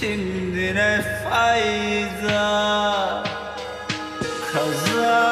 şimdi ne fayda? Kazanırsam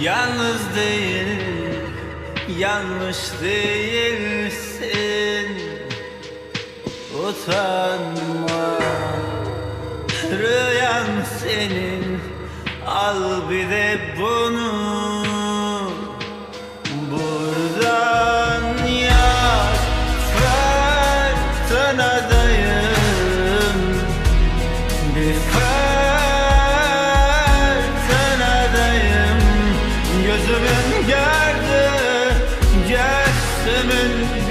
Yalnız değil, yanlış değilsin. Utanma, rüyan senin. Al bir de bunu. Buradan yak, fırtınadayım bir fırtınadayım Bir